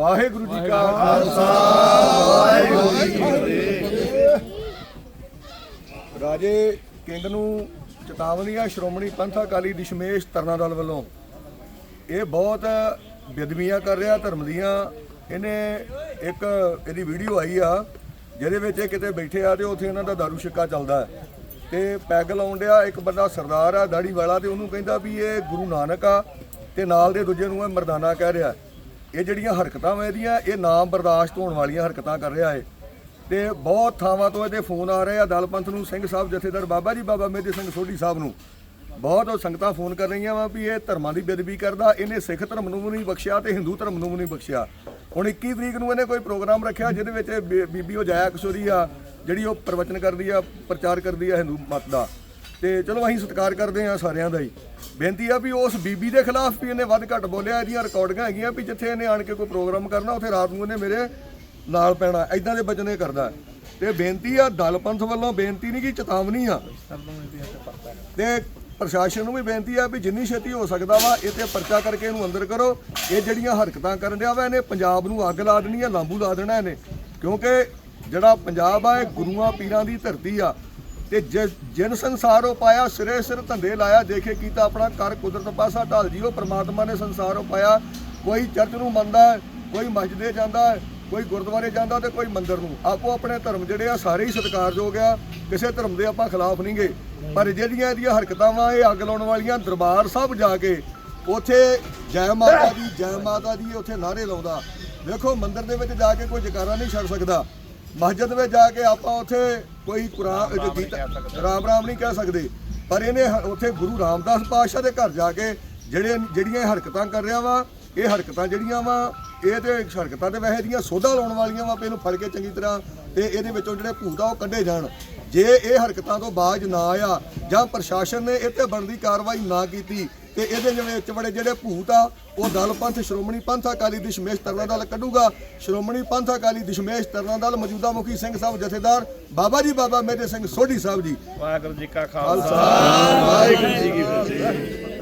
ਵਾਹਿਗੁਰੂ ਜੀ ਕਾ ਖਾਲਸਾ। ਵਾਹਿਗੁਰੂ ਜੀ ਕੀ ਫਤਿਹ ਰਾਜੇ ਕਿੰਗ ਨੂੰ ਚੇਤਾਵਨੀ ਸ਼੍ਰੋਮਣੀ ਪੰਥ ਅਕਾਲੀ ਦਸ਼ਮੇਸ਼ ਤਰਨਾ ਦਲ ਵੱਲੋਂ। ਇਹ ਬਹੁਤ ਬੇਦਮੀਆਂ ਕਰ ਰਿਹਾ, ਧਰਮ ਦੀਆਂ। ਇਹਨੇ ਇੱਕ ਇਹਦੀ ਵੀਡੀਓ ਆਈ ਆ, ਜਿਹਦੇ ਵਿੱਚ ਇਹ ਕਿਤੇ ਬੈਠੇ ਆ ਤੇ ਉੱਥੇ ਇਹਨਾਂ ਦਾ ਦਾਰੂ ਛਿੱਕਾ ਚੱਲਦਾ ਹੈ। ਤੇ ਪੈਗ ਲਾਉਣ ਡਿਆ, ਇੱਕ ਬੰਦਾ ਸਰਦਾਰ ਆ ਦਾੜੀ ਵਾਲਾ, ਤੇ ਉਹਨੂੰ ਕਹਿੰਦਾ ਵੀ ਇਹ ਗੁਰੂ ਨਾਨਕ ਆ, ਤੇ ਨਾਲ ਦੇ ਦੂਜੇ ਨੂੰ ਇਹ ਮਰਦਾਨਾ ਕਹਿ ਰਿਹਾ। ਇਹ ਜਿਹੜੀਆਂ ਹਰਕਤਾਂ ਵਾ ਇਹਦੀਆਂ, ਇਹ ਨਾਮ ਬਰਦਾਸ਼ਤ ਹੋਣ ਵਾਲੀਆਂ ਹਰਕਤਾਂ ਕਰ ਰਿਹਾ ਹੈ ਤੇ ਬਹੁਤ ਥਾਵਾਂ ਤੋਂ ਇਹਦੇ ਫੋਨ ਆ ਰਹੇ ਆ। ਦਲਪੰਥ ਨੂੰ ਸਿੰਘ ਸਾਹਿਬ ਜਥੇਦਾਰ ਬਾਬਾ ਜੀ, ਬਾਬਾ ਮੇਦੇ ਸਿੰਘ ਸੋਢੀ ਸਾਹਿਬ ਨੂੰ। ਬਹੁਤ ਉਹ ਸੰਗਤਾਂ ਫੋਨ ਕਰ ਰਹੀਆਂ ਵਾ ਵੀ ਇਹ ਧਰਮਾਂ ਦੀ ਬੇਦਬੀ ਕਰਦਾ, ਇਹਨੇ ਸਿੱਖ ਧਰਮ ਨੂੰ ਵੀ ਨਹੀਂ ਬਖਸ਼ਿਆ ਤੇ ਹਿੰਦੂ ਧਰਮ ਨੂੰ ਵੀ ਨਹੀਂ ਬਖਸ਼ਿਆ। ਹੁਣ 21 ਤਰੀਕ ਨੂੰ ਇਹਨੇ ਕੋਈ ਪ੍ਰੋਗਰਾਮ ਰੱਖਿਆ ਜਿਹਦੇ ਵਿੱਚ ਇਹ ਬੀਬੀ ਉਹ ਜਾਇਆ ਕਿਸ਼ੋਰੀ ਆ, ਜਿਹੜੀ ਉਹ ਪ੍ਰਵਚਨ ਕਰਦੀ ਆ, ਪ੍ਰਚਾਰ ਕਰਦੀ ਆ ਹਿੰਦੂ ਮਤ ਦਾ। ਤੇ ਚਲੋ ਅਸੀਂ ਸਤਿਕਾਰ ਕਰਦੇ ਹਾਂ ਸਾਰਿਆਂ ਦਾ ਹੀ। ਬੇਨਤੀ ਆ ਵੀ ਉਸ ਬੀਬੀ ਦੇ ਖਿਲਾਫ ਵੀ ਇਹਨੇ ਵੱਧ ਘੱਟ ਬੋਲਿਆ, ਇਹਦੀਆਂ ਰਿਕਾਰਡਿੰਗਾਂ ਹੈਗੀਆਂ ਵੀ ਜਿੱਥੇ ਇਹਨੇ ਆਣ ਕੇ ਕੋਈ ਪ੍ਰੋਗਰਾਮ ਕਰਨਾ, ਉੱਥੇ ਰਾਤ ਨੂੰ ਇਹਨੇ ਮੇਰੇ ਨਾਲ ਪੈਣਾ ਐਦਾਂ ਦੇ ਬਚਨ ਇਹ ਕਰਦਾ। ਤੇ ਬੇਨਤੀ ਆ, ਦਲ ਪੰਥ ਵੱਲੋਂ ਬੇਨਤੀ ਨਹੀਂ ਕਿ ਚੇਤਾਵਨੀ ਆ। ਤੇ ਪ੍ਰਸ਼ਾਸਨ ਨੂੰ ਵੀ ਬੇਨਤੀ ਆ ਵੀ ਜਿੰਨੀ ਛੇਤੀ ਹੋ ਸਕਦਾ ਵਾ, ਇਹ ਤੇ ਪਰਚਾ ਕਰਕੇ ਇਹਨੂੰ ਅੰਦਰ ਕਰੋ। ਇਹ ਜਿਹੜੀਆਂ ਹਰਕਤਾਂ ਕਰਨ ਡਿਆ ਵਾ, ਇਹਨੇ ਪੰਜਾਬ ਨੂੰ ਅੱਗ ਲਾ ਦੇਣੀ ਆ, ਲਾਂਬੂ ਲਾ ਦੇਣਾ ਇਹਨੇ। ਕਿਉਂਕਿ ਜਿਹੜਾ ਪੰਜਾਬ ਆ, ਇਹ ਗੁਰੂਆਂ, ਪੀਰਾਂ ਦੀ ਧਰਤੀ ਆ। ਤੇ ਜਿ- ਜਿਨ ਸੰਸਾਰੋ ਪਾਇਆ, ਸਿਰੇ ਸਿਰ ਧੰਦੇ ਲਾਇਆ, ਦੇਖੇ ਕੀਤਾ ਆਪਣਾ ਕਰ ਕੁਦਰਤ ਪਾਸਾ ਢਾਲ ਜੀਓ, ਪ੍ਰਮਾਤਮਾ ਨੇ ਸੰਸਾਰੋ ਪਾਇਆ। ਕੋਈ ਚਰਚ ਨੂੰ ਮੰਨਦਾ ਕੋਈ ਮਸਜਿਦੇ ਜਾਂਦਾ ਕੋਈ ਗੁਰਦੁਆਰੇ ਜਾਂਦਾ ਤੇ ਕੋਈ ਮੰਦਰ ਨੂੰ। ਆਪੋ ਆਪਣੇ ਧਰਮ ਜਿਹੜੇ ਆ, ਸਾਰੇ ਹੀ ਸਤਿਕਾਰਯੋਗ ਆ, ਕਿਸੇ ਧਰਮ ਦੇ ਆਪਾਂ ਖਿਲਾਫ ਨਹੀਂ ਗਏ ਪਰ ਜਿਹੜੀਆਂ ਇਹਦੀਆਂ ਹਰਕਤਾਂ ਵਾ ਇਹ ਅੱਗ ਲਾਉਣ ਵਾਲੀਆਂ ਦਰਬਾਰ ਸਾਹਿਬ ਜਾ ਕੇ, ਉੱਥੇ ਜੈ ਮਾਤਾ ਦੀ, ਜੈ ਮਾਤਾ ਦੀ ਉੱਥੇ ਨਾਰੇ ਲਾਉਂਦਾ। ਵੇਖੋ ਮੰਦਰ ਦੇ ਵਿੱਚ ਜਾ ਕੇ ਕੋਈ ਜਕਾਰਾ ਨਹੀਂ ਛੱਡ ਸਕਦਾ। ਮਸਜਿਦ ਵਿੱਚ ਜਾ ਕੇ ਆਪਾਂ ਉੱਥੇ ਕੋਈ ਕੁਰਾਨ ਗੀਤਾ ਰਾਮ ਰਾਮ ਨਹੀਂ ਕਹਿ ਸਕਦੇ। ਪਰ ਇਹਨੇ ਉੱਥੇ ਗੁਰੂ ਰਾਮਦਾਸ ਪਾਤਸ਼ਾਹ ਦੇ ਘਰ ਜਾ ਕੇ ਜਿਹੜੇ ਜਿਹੜੀਆਂ ਹਰਕਤਾਂ ਕਰ ਰਿਹਾ ਵਾ ਇਹ ਹਰਕਤਾਂ ਜਿਹੜੀਆਂ ਵਾ ਇਹ ਤੇ ਹਰਕਤਾਂ ਤੇ ਵੈਸੇ ਦੀਆਂ ਸੋਧਾ ਲਾਉਣ ਵਾਲੀਆਂ ਵਾ ਵੀ ਇਹਨੂੰ ਫੜ ਕੇ ਚੰਗੀ ਤਰ੍ਹਾਂ ਤੇ ਇਹਦੇ ਵਿੱਚੋਂ ਜਿਹੜੇ ਭੂਤ ਆ ਉਹ ਕੱਢੇ ਜਾਣ। ਜੇ ਇਹ ਹਰਕਤਾਂ ਤੋਂ ਬਾਜ ਨਾ ਆਇਆ ਜਾਂ ਪ੍ਰਸ਼ਾਸਨ ਨੇ ਇਹ ਤੇ ਬਣਦੀ ਕਾਰਵਾਈ ਨਾ ਕੀਤੀ ਤੇ ਇਹਦੇ ਜਿਵੇਂ ਵਿੱਚ ਬੜੇ ਜਿਹੜੇ ਭੂਤ ਆ ਉਹ ਦਲ ਪੰਥ ਸ਼੍ਰੋਮਣੀ ਪੰਥ ਅਕਾਲੀ ਦਸ਼ਮੇਸ਼ ਤਰਨਾ ਦਲ ਕੱਢੂਗਾ। ਸ਼੍ਰੋਮਣੀ ਪੰਥ ਅਕਾਲੀ ਦਸ਼ਮੇਸ਼ ਤਰਨਾ ਦਲ ਮੌਜੂਦਾ ਮੁਖੀ ਸਿੰਘ ਸਾਹਿਬ ਜਥੇਦਾਰ ਬਾਬਾ ਜੀ ਬਾਬਾ ਮੇਦੇ ਸਿੰਘ ਸੋਢੀ ਸਾਹਿਬ ਜੀ। ਵਾਹਿਗੁਰੂ ਜੀ ਕਾ ਖਾਲਸਾ। ਵਾਹਿਗੁਰੂ ਜੀ ਕੀ ਫਤਿਹ।